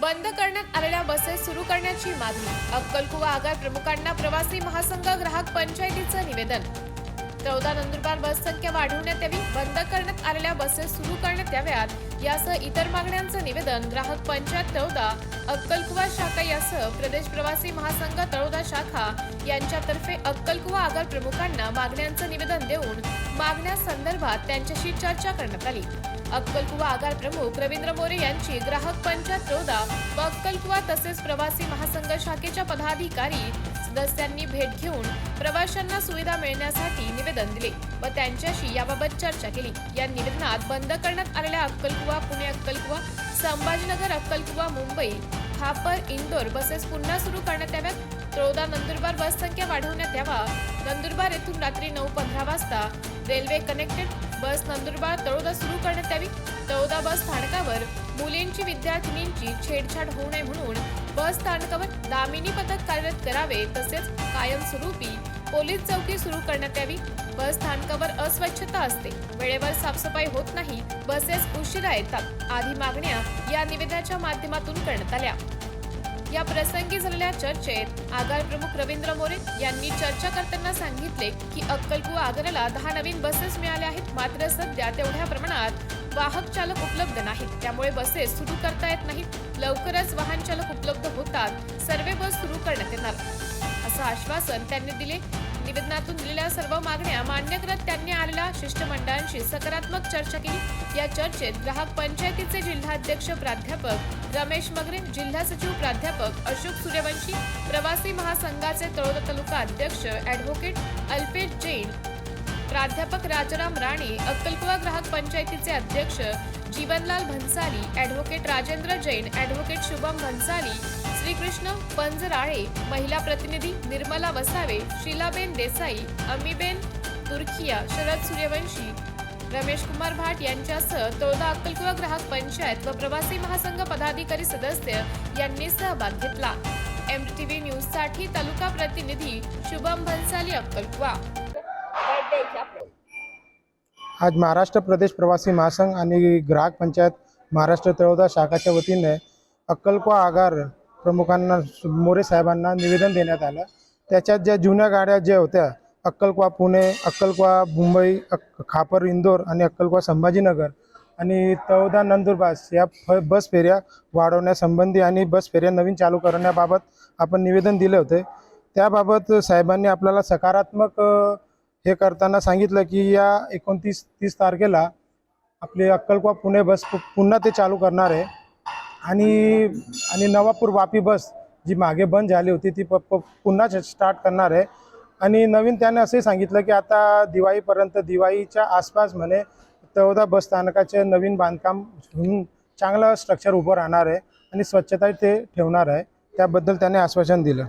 बंद करण्यात आलेल्या बसेस सुरू करण्याची मागणी अक्कलकुवा आगार प्रमुखांना प्रवासी महासंघ ग्राहक पंचायतीचं निवेदन चौदा नंदुरबार बस संख्या वाढवण्यात यावी बंद करण्यात आलेल्या बसेस सुरू करण्यात याव्यात. यासह इतर मागण्यांचं निवेदन ग्राहक पंचायत तळोदा अक्कलकुवा शाखा यासह प्रदेश प्रवासी महासंघ तळोदा शाखा यांच्यातर्फे अक्कलकुवा आगार प्रमुखांना मागण्यांचं निवेदन देऊन मागण्यासंदर्भात त्यांच्याशी चर्चा करण्यात आली. अक्कलकुवा आगार प्रमुख रवींद्र मोरे यांची ग्राहक पंचायत तळोदा व अक्कलकुवा तसेच प्रवासी महासंघ शाखेच्या पदाधिकारी सदस्यांनी भेट घेऊन प्रवाशांना सुविधा मिळण्यासाठी निवेदन दिले व त्यांच्याशी याबाबत चर्चा केली. या निवेदनात बंद करण्यात आलेल्या अक्कलकुवा पुणे अक्कलकुवा संभाजीनगर अक्कलकुवा मुंबई खापर इंदोर बसेस पुन्हा सुरू करण्यात याव्यात. तळोदा नंदुरबार बस संख्या वाढवण्यात यावा. नंदुरबार येथून रात्री नऊ पंधरा वाजता railway connected bus Nandurbar Taloda सुरू या बस स्थानकावर मुलींची विद्यार्थिनींची छेडछाड होऊ नये म्हणून बस स्थानकावर दामिनी पथक कार्यरत करावे तसेच कायमस्वरूपी पोलीस चौकी सुरू करण्यात यावी. बस स्थानकावर अस्वच्छता असते. वेळेवर साफसफाई होत नाही. बसेस उशिरा येतात. आदी मागण्या या निवेदनाच्या माध्यमातून करण्यात आल्या. या प्रसंगी झालेल्या चर्चेत आगार प्रमुख रवींद्र मोरे यांनी चर्चा करताना सांगितले की अक्कलकुवा आगाराला दहा नवीन बसेस मिळाल्या आहेत. मात्र सध्या तेवढ्या प्रमाणात वाहक चालक उपलब्ध नाहीत. त्यामुळे बसेस सुरू करता येत नाहीत. लवकरच वाहन चालक उपलब्ध होतात. सर्व बस सुरू करण्यात येणार. असं आश्वासन त्यांनी दिले. निवेदनातून दिलेल्या सर्व मागण्या मान्य करत त्यांनी आलेल्या शिष्टमंडळांशी सकारात्मक चर्चा केली. या चर्चेत ग्राहक पंचायतीचे जिल्हाध्यक्ष प्राध्यापक रमेश मगरे जिल्हा सचिव प्राध्यापक अशोक सूर्यवंशी प्रवासी महासंघाचे तळोदा तालुका अध्यक्ष ॲडव्होकेट अल्पेश जैन प्राध्यापक राजाराम राणे अक्कलकुवा ग्राहक पंचायतीचे अध्यक्ष जीवनलाल भन्साली ॲडव्होकेट राजेंद्र जैन ॲडव्होकेट शुभम भन्साली श्रीकृष्ण पंजराळे महिला प्रतिनिधी निर्मला वसावे शीलाबेन देसाई अमीबेन तुर्खिया शरद सूर्यवंशी रमेश कुमार भाट यांच्यासह तोळदा अक्कलकुवा ग्राहक पंचायत व प्रवासी महासंघ पदाधिकारी सदस्य यांनी सहभाग घेतला. एम टी न्यूजसाठी तालुका प्रतिनिधी शुभम भन्साली अक्कलकुवा. आज महाराष्ट्र प्रदेश प्रवासी महासंघ आणि ग्राहक पंचायत महाराष्ट्र तळोदा शाखाच्या वतीने अक्कलकुवा आगार प्रमुखांना मोरे साहेबांना निवेदन देण्यात आलं. त्याच्यात ज्या जुन्या गाड्या ज्या होत्या अक्कलकुवा पुणे अक्कलकुवा मुंबई अक खापर इंदोर आणि अक्कलकुवा संभाजीनगर आणि तळोदा नंदुरबास या फ बस फेऱ्या वाढवण्यासंबंधी आणि बस फेऱ्या नवीन चालू करण्याबाबत आपण निवेदन दिले होते. त्याबाबत साहेबांनी आपल्याला सकारात्मक हे करताना सांगितलं की या एकोणतीस तीस तारखेला आपले अक्कलकुवा पुणे बस पु- पुन्हा ते चालू करणार आहे. आणि आणि नवापूर वापी बस जी मागे बंद झाली होती ती प पुन्हा स्टार्ट करणार आहे. आणि नवीन त्याने असंही सांगितलं की आता दिवाळीपर्यंत दिवाळीच्या आसपास म्हणे चौदा बस स्थानकाचे नवीन बांधकाम होऊन चांगलं स्ट्रक्चर उभं राहणार आहे आणि स्वच्छता ते ठेवणार आहे. त्याबद्दल त्याने आश्वासन दिलं.